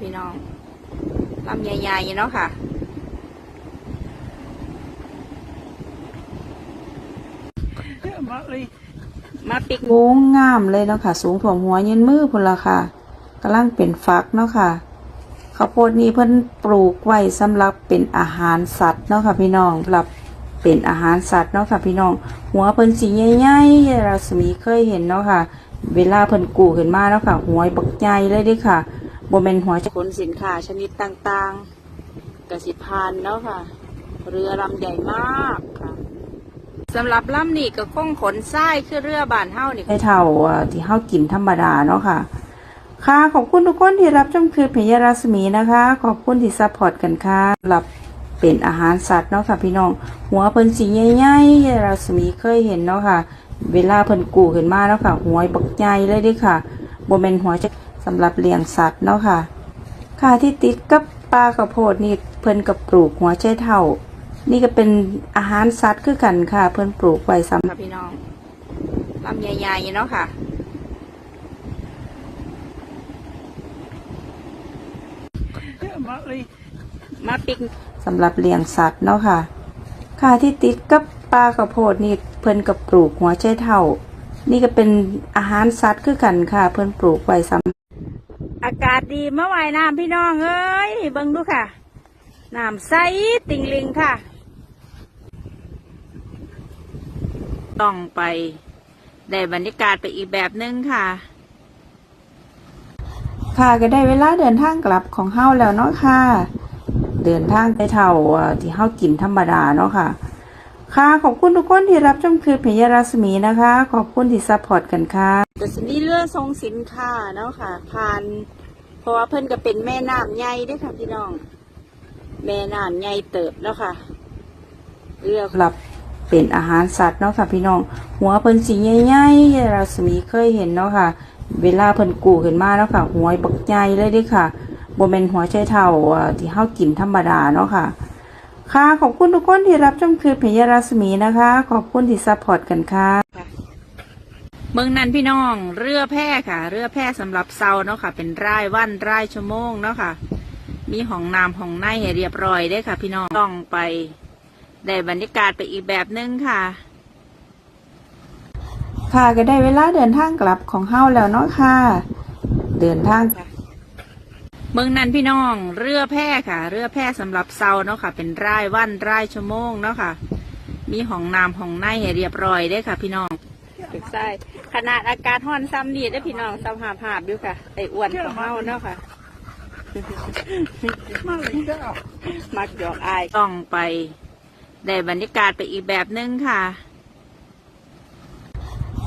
พี่น้องลำใหญ่ๆเนาะค่ะ มาปิกโค้งงามเลยเนาะค่ะ สูงถ่วมหัวยืนมือพุ่นละค่ะกำลังเป็นฟักเนาะค่ะข้าวโพดนี้เพิ่นปลูกไว้สำหรับเป็นอาหารสัตว์เนาะค่ะพี่น้องสำหรับเป็นอาหารสัตว์เนาะค่ะพี่น้อง หัวเพิ่นสีใหญ่ๆเราสมีเคยเห็นเนาะค่ะ เวลาเพิ่นกูขึ้นมาเนาะค่ะหัวบักใหญ่เลยเด้ค่ะ บ่แม่นหัวจะขนสินค้าชนิดต่างๆกสิพานเนาะค่ะ เรือลำใหญ่มากค่ะสำหรับลำนี้ก็คงขนทรายคือเรือบานเฮานี่ให้เท่าที่เฮ้ากินธรรมดาเนาะค่ะ ค่ะ ขอบคุณทุกคนที่รับชมคลิปเพยรัศมีนะคะ ขอบคุณที่ซัพพอร์ตกันค่ะสำหรับเป็นอาหารสัตว์เนาะค่ะพี่น้อง หัวเพิ่นสีใหญ่ๆรัศมีเคยเห็นเนาะค่ะ เวลาเพิ่นกูขึ้นมาเนาะค่ะหัวบักใหญ่เลยด้ค่ะบ่แม่นหัวจะ สำหรับเลี้ยงสัตว์เนาะค่ะ ค่ะที่ติดกับปลาข้าวโพดนี่เพิ่นกับปลูกหัวใจเท่า นี่ก็เป็นอาหารสัตว์คือกันค่ะ เพิ่นปลูกไว้สำค่ะพี่น้องลำใหญ่ๆเนาะค่ะมาปิกสำหรับเลี้ยงสัตว์เนาะค่ะ ค่ะที่ติดกับปลาข้าวโพดนี่เพิ่นกับปลูกหัวใจเท่า นี่ก็เป็นอาหารสัตว์คือกันค่ะ เพิ่นปลูกไว้สำอากาศ ดีเมื่อวายน้ำพี่น้องเอ้ยเบิ่งดูค่ะน้ำใสติงลิงค่ะ ต้องไปได้บรรยากาศไปอีกแบบนึงค่ะ ค่ะก็ได้เวลาเดินทางกลับของเฮาแล้วเนาะค่ะ เดินทางไปเท่าอ่าที่เฮากินธรรมดาเนาะค่ะ ค่ะขอบคุณทุกคนที่รับชมคลิปเพยรัศมีนะคะ ขอบคุณที่ซัพพอร์ตกันค่ะแต่สิมีเรือทรงสินค้าเนาะค่ะ ผ่าน เพราะว่าเพิ่นก็เป็นแม่น้ำใหญ่ด้วยค่ะพี่น้อง แม่น้ำใหญ่เติบแล้วค่ะเรือสำหรับเป็นอาหารสัตว์เนาะค่ะพี่น้อง หัวเพิ่นสีใหญ่ๆเราสมีเคยเห็นเนาะค่ะ เวลาเพิ่นกูขึ้นมาเนาะค่ะ หัวบักใหญ่เลยด้ค่ะบ่แม่นหัวใจเท่าที่เฮากินธรรมดาเนาะค่ะ ค่ะ ขอบคุณทุกคนที่รับชมคลิปเพยรัศมีนะคะ ขอบคุณที่ซัพพอร์ตกันค่ะ เมืองนั้นพี่น้อง เรือแพค่ะ เรือแพสำหรับเซาเนาะค่ะ เป็นรายวันรายชั่วโมงเนาะค่ะ มีห้องน้ำห้องในให้เรียบร้อยได้อค่ะ พี่น้องต้องไปได้บรรยากาศไปอีกแบบนึงค่ะ ค่ะก็ได้เวลาเดินทางกลับของเฮาแล้วเนาะค่ะ เดินทางเมืองนั้นพี่น้อง เรือแพค่ะ เรือแพสำหรับเซาเนาะค่ะ เป็นรายวันรายชั่วโมงเนาะค่ะ มีห้องน้ำห้องในให้เรียบร้อยได้อค่ะ พี่น้องถูกใช่ ขนาดอากาศร้อนซ้ำนี่ได้อพี่น้องซ้ำหาภาพอยู่ค่ะ ไอ้อ้วนของเฮาเนาะค่ะมักหยอกอายต้องไป ได้บรรยากาศไปอีกแบบนึงค่ะ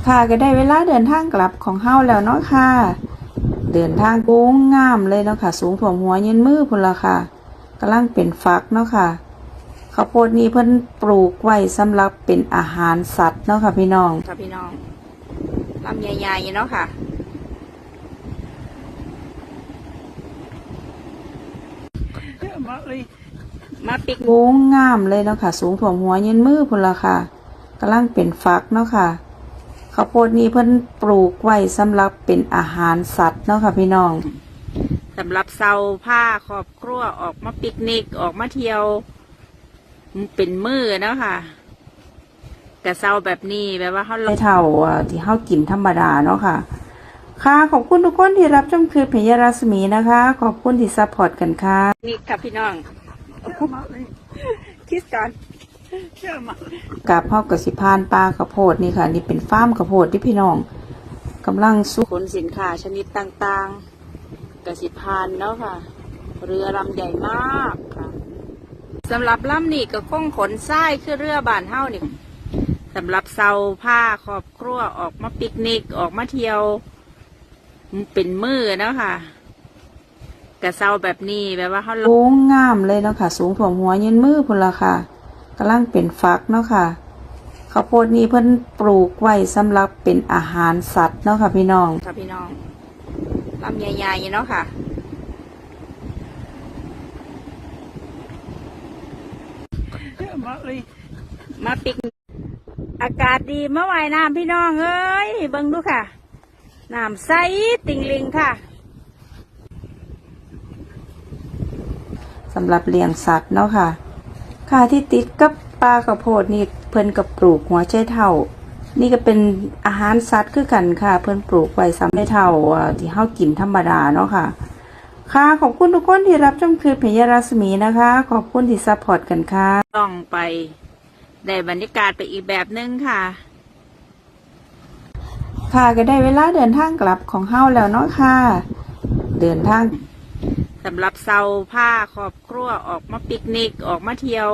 ค่ะก็ได้เวลาเดินทางกลับของเฮาแล้วเนาะค่ะ เดินทางโค้งงามเลยเนาะค่ะ สูงถ่วมหัวยืนมือพุ่นละค่ะกำลังเป็นฟักเนาะค่ะข้าวโพดนี้เพิ่นปลูกไว้สำหรับเป็นอาหารสัตว์เนาะค่ะพี่น้อง ค่ะพี่น้อง ลำใหญ่ๆเนาะค่ะมาปิกโค้งงามเลยเนาะค่ะ สูงถ่วมหัวยืนมือพุ่นละค่ะกำลังเป็นฟักเนาะค่ะข้าวโพดนี้เพิ่นปลูกไว้สำหรับเป็นอาหารสัตว์เนาะค่ะพี่น้องสำหรับเซาผ้าครอบครัวออกมาปิกนิกออกมาเที่ยว เป็นมือเนาะค่ะ แต่เซาแบบนี้แบบว่าเขาไม่เท่าอ่าที่เฮากินธรรมดาเนาะค่ะ ค่ะ ขอบคุณทุกคนที่รับชมคลิปเพยรัศมีนะคะ ขอบคุณที่ซัพพอร์ตกันค่ะ นี่ค่ะพี่น้องคิดก่อนกับเฮากับสิพานปลาข้าวโพดนี่ค่ะ นี่เป็นฟาร์มข้าวโพดที่พี่น้องกำลังสู้ขนสินค้าชนิดต่างๆกสิพานเนาะค่ะ เรือลำใหญ่มากค่ะสำหรับลำนี่ก็คงขนทรายคือเรือบานเฮานี่ สำหรับเซาผ้าครอบครัวออกมาปิกนิกออกมาเที่ยว เป็นมือเนาะค่ะแต่เซาแบบนี้แบบว่าเขาโค้งงามเลยเนาะค่ะ สูงถ่วมหัวยืนมือพุ่นละค่ะกำลังเป็นฟักเนาะค่ะข้าวโพดนี้เพิ่นปลูกไว้สำหรับเป็นอาหารสัตว์เนาะค่ะพี่น้องค่ะพี่น้องลำใหญ่ๆเนาะค่ะมาปิก อากาศดีเมื่อวายน้ำพี่น้องเอ้ยเบิ่งดูค่ะน้ำใสติงลิงค่ะสำหรับเลี้ยงสัตว์เนาะค่ะ ค่ะที่ติดกับปลากระโพดนี่เพิ่นกับปลูกหัวใจเท่า นี่ก็เป็นอาหารสัตว์คือกันค่ะ เพิ่นปลูกไว้สำหรับเท่าอ่าที่เฮากินธรรมดาเนาะค่ะ ค่ะขอบคุณทุกคนที่รับชมคลิปเพยรัศมีนะคะ ขอบคุณที่ซัพพอร์ตกันค่ะ ต้องไป ได้บรรยากาศไปอีกแบบนึงค่ะ ค่ะก็ได้เวลาเดินทางกลับของเฮาแล้วเนาะค่ะ เดินทางสำหรับเซาผ้าครอบครัวออกมาปิกนิกออกมาเที่ยว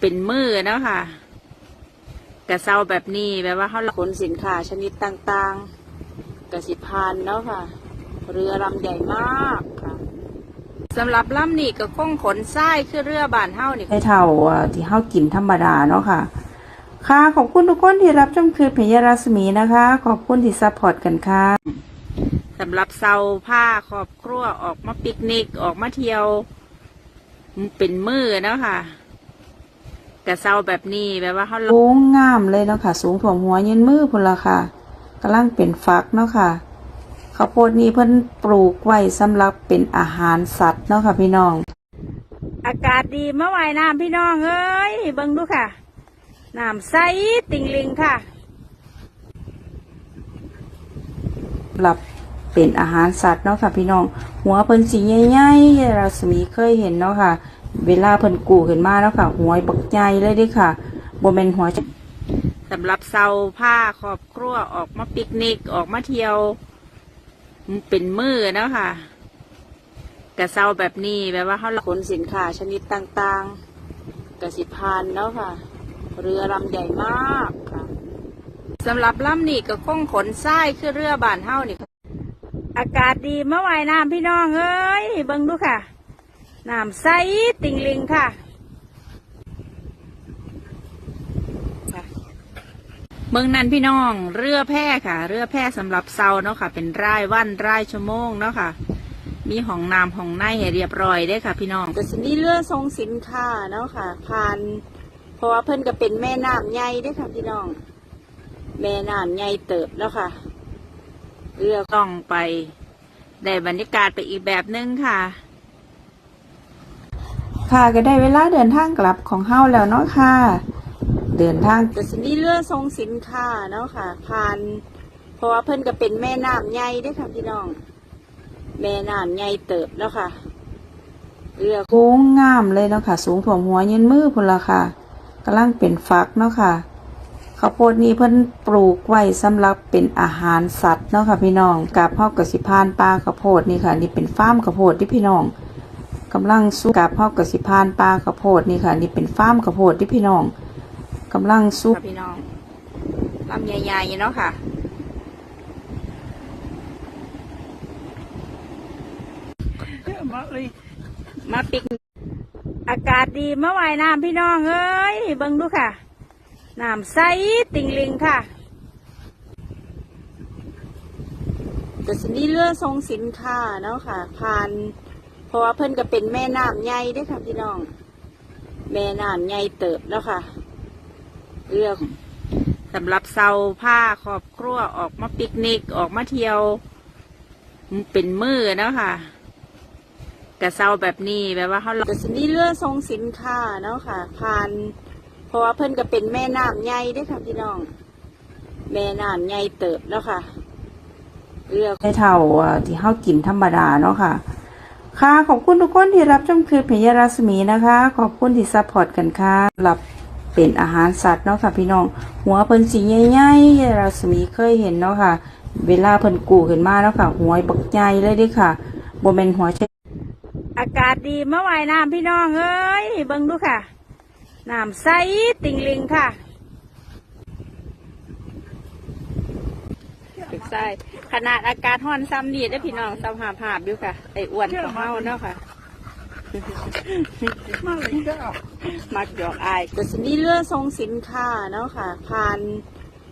เป็นมือเนาะค่ะกระเซาแบบนี้แบบว่าเขาขนสินค้าชนิดต่างๆกระสิพานเนาะค่ะ เรือลำใหญ่มากค่ะ สำหรับลำนี้ก็คงขนทรายคือเรือบานเฮานี่ได้เท่าอ่าที่เฮากินธรรมดาเนาะค่ะ ค่ะขอบคุณทุกคนที่รับชมคลิปเพยรัศมีนะคะ ขอบคุณที่ซัพพอร์ตกันค่ะสำหรับเซาผ้าครอบครัวออกมาปิกนิกออกมาเที่ยว เป็นมือเนาะค่ะกระเซาแบบนี้แบบว่าเขาโอ้งามเลยเนาะค่ะ สูงถ่วมหัวยืนมือพุ่นละค่ะกำลังเป็นฟักเนาะค่ะ ข้าวโพดนี้เพิ่นปลูกไว้สำหรับเป็นอาหารสัตว์เนาะค่ะพี่น้อง อากาศดีเมื่อวายน้ำพี่น้องเอ้ยเบิ่งดูค่ะน้ำใสติงลิงค่ะสำหรับเป็นอาหารสัตว์เนาะค่ะพี่น้อง หัวเพิ่นสีใหญ่ๆเราสมีเคยเห็นเนาะค่ะ เวลาเพิ่นกูขึ้นมาเนาะค่ะ หัวบักใหญ่เลยเด้ค่ะบ่แม่นหัวสำหรับเซาผ้าครอบครัวออกมาปิกนิกออกมาเที่ยว เป็นมือเนาะค่ะ กระเซาแบบนี้แบบว่าเขาขนสินค้าชนิดต่างๆกระสิพานเนาะค่ะ เรือลำใหญ่มากค่ะสำหรับลำนี้ก็คงขนทรายคือเรือบานเฮานี่อากาศดีเมื่อวายน้ำพี่น้องเอ้ยเบิ่งดูค่ะน้ำใสติงลิงค่ะ เมืองนั้นพี่น้อง เรือแพค่ะ เรือแพสำหรับเซาเนาะค่ะ เป็นรายวันรายชั่วโมงเนาะค่ะ มีห้องน้ำห้องในให้เรียบร้อยได้อค่ะ พี่น้องก็สิมีเรือทรงสินค้าเนาะค่ะ ผ่าน เพราะว่าเพิ่นก็เป็นแม่น้ำใหญ่ได้อค่ะพี่น้อง แม่น้ำใหญ่เติบแล้วค่ะ เรือต้องไปได้บรรยากาศไปอีกแบบนึงค่ะ ค่ะก็ได้เวลาเดินทางกลับของเฮาแล้วเนาะค่ะ เดินทางก็สิมีเรือทรงสินค้าเนาะค่ะ ผ่าน เพราะว่าเพิ่นก็เป็นแม่น้ำใหญ่เด้วยค่ะพี่น้อง แม่น้ำใหญ่เติบแล้วค่ะ เรือโค้งงามเลยเนาะค่ะ สูงถ่วมหัวยืนมือพุ่นละค่ะกำลังเป็นฟักเนาะค่ะข้าวโพดนี้เพิ่นปลูกไว้สำหรับเป็นอาหารสัตว์เนาะค่ะพี่น้องกับเฮากับสิพานปลาข้าวโพดนี่ค่ะ นี่เป็นฟาร์มข้าวโพดที่พี่น้องกำลังสู้กับเฮากับสิพานปลาข้าวโพดนี่ค่ะ นี่เป็นฟาร์มข้าวโพดที่พี่น้อง กำลังสู้ค่ะพี่น้องลำใหญ่ๆเนาะค่ะ มาปิกนิกอากาศดีเมื่อวายน้ำพี่น้องเอ้ยเบิ่งดูค่ะน้ำใสติงลิงค่ะก็สิมีเรือทรงสินค้าเนาะค่ะผ่านเพราะว่าเพิ่นก็เป็นแม่น้ำใหญ่เด้วยค่ะพี่น้อง แม่น้ำใหญ่เติบแล้วค่ะ เรือสำหรับเซาผ้าครอบครัวออกมาปิกนิกออกมาเที่ยว เป็นมือเนาะค่ะกระเซาแบบนี้แบบว่าเขาก็สิมีเรื่องทรงสินค้าเนาะค่ะผ่านเพราะว่าเพิ่นก็เป็นแม่น้ำใหญ่ด้วยค่ะพี่น้อง แม่น้ำใหญ่เติบแล้วค่ะเรือได้เท่าที่เฮากินธรรมดาเนาะค่ะ ค่ะ ขอบคุณทุกคนที่รับชมคลิปเพยรัศมีนะคะ ขอบคุณที่ซัพพอร์ตกันค่ะสำหรับ เป็นอาหารสัตว์เนาะค่ะพี่น้อง หัวเพิ่นสีใหญ่ๆรัศมีเคยเห็นเนาะค่ะ เวลาเพิ่นกูขึ้นมาเนาะค่ะ หัวบักใหญ่เลยด้ค่ะบ่แม่นหัวเชอากาศดีเมื่อวายน้ำพี่น้องเอ้ยเบิ่งดูค่ะน้ำใสติงลิงค่ะถูกใช่ขนาดอากาศห้อนซ้ำนี่ได้พี่น้องซ้ำหาภาพอยู่ค่ะไอ้อ้วนของเฮาเนาะค่ะ มักหยอกอายก็สิมีเรือทรงสินค้าเนาะค่ะ ผ่าน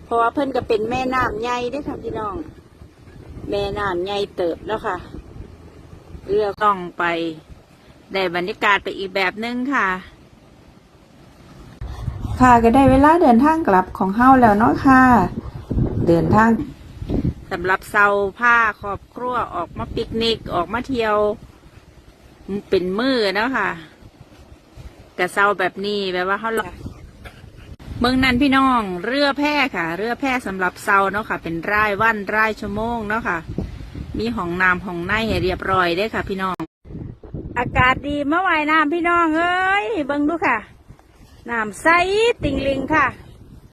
เพราะว่าเพิ่นก็เป็นแม่น้ำใหญ่ด้วยค่ะพี่น้อง แม่น้ำใหญ่เติบแล้วค่ะ เรือต้องไป ได้บรรยากาศไปอีกแบบนึงค่ะ ค่ะก็ได้เวลาเดินทางกลับของเฮาแล้วเนาะค่ะ เดินทางสำหรับเซาผ้าครอบครัวออกมาปิกนิกออกมาเที่ยว เป็นมือเนาะค่ะกระเซาแบบนี้แบบว่าเขาเมืองนั้นพี่น้อง เรือแพ่ค่ะ เรือแพ่สำหรับเซาเนาะค่ะ เป็นรายวันรายชั่วโมงเนาะค่ะ มีห้องน้ำห้องในให้เรียบร้อยได้ค่ะ พี่น้อง อากาศดีเมื่อวายน้ำพี่น้องเอ้ยเบิ่งดูค่ะน้ำใสติงลิงค่ะ